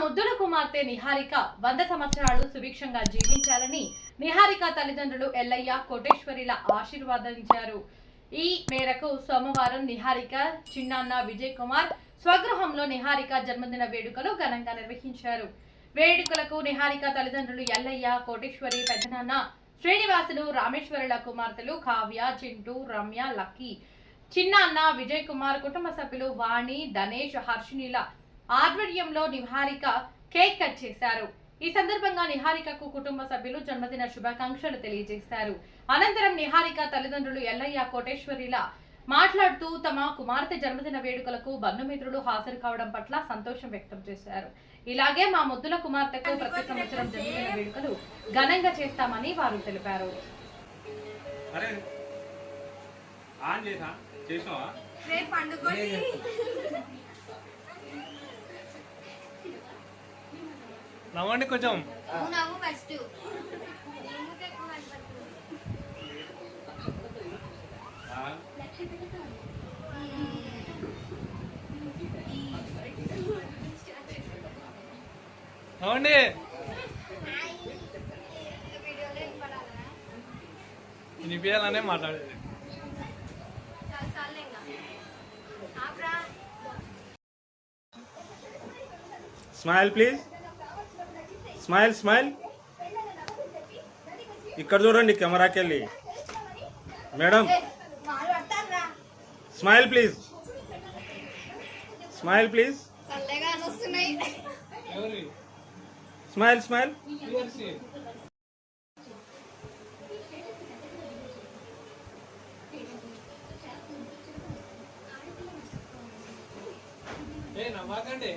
ముద్దుల కుమార్తె నిహారిక వంద సంవత్సరాలు సుభిక్షంగా జీవించాలని నిహారిక తల్లిదండ్రులు ఎల్లయ్య కోటేశ్వరిల ఆశీర్వాదించారు. ఈ మేరకు సోమవారం నిహారిక చిన్నాన్న విజయ్ కుమార్ స్వగృహంలో నిహారిక జన్మదిన వేడుకలు ఘనంగా నిర్వహించారు. వేడుకలకు నిహారిక తల్లిదండ్రులు ఎల్లయ్య కోటేశ్వరి పెద్దనాన్న శ్రీనివాసులు రామేశ్వరుల కుమార్తెలు కావ్య చింటూ రమ్య లక్కీ చిన్నాన్న విజయ్ కుమార్ కుటుంబ సభ్యులు వాణి ధనేష్ హర్షినిల ఆధ్వర్యంలో నిహారిక కేక్ కట్ చేశారు. ఈ సందర్భంగా నిహారికకు కుటుంబ సభ్యులు జన్మదిన శుభాకాంక్షలు తెలియజేశారు. అనంతరం నిహారిక తల్లిదండ్రులు ఎల్లయ్య కోటేశ్వరిల మాట్లాడుతూ తమ కుమార్తె జన్మదిన వేడుకలకు బంధుమిత్రులు హాజరు కావడం పట్ల సంతోషం వ్యక్తం చేశారు. ఇలాగే మా ముద్దుల కుమార్తెకు ప్రతి సంవత్సరం జన్మదిన వేడుకలు ఘనంగా చేస్తామని వారు తెలిపారు. ఆన్ చేసా? నవ్వండి కొంచెం. నవ్వండి. వినిపించాలనే మాట్లాడేది. Smile please smile smile. ఇక్కడ చూడండి కెమెరాకి వెళ్ళి madam. Smile please. Smile please. Smile smile. A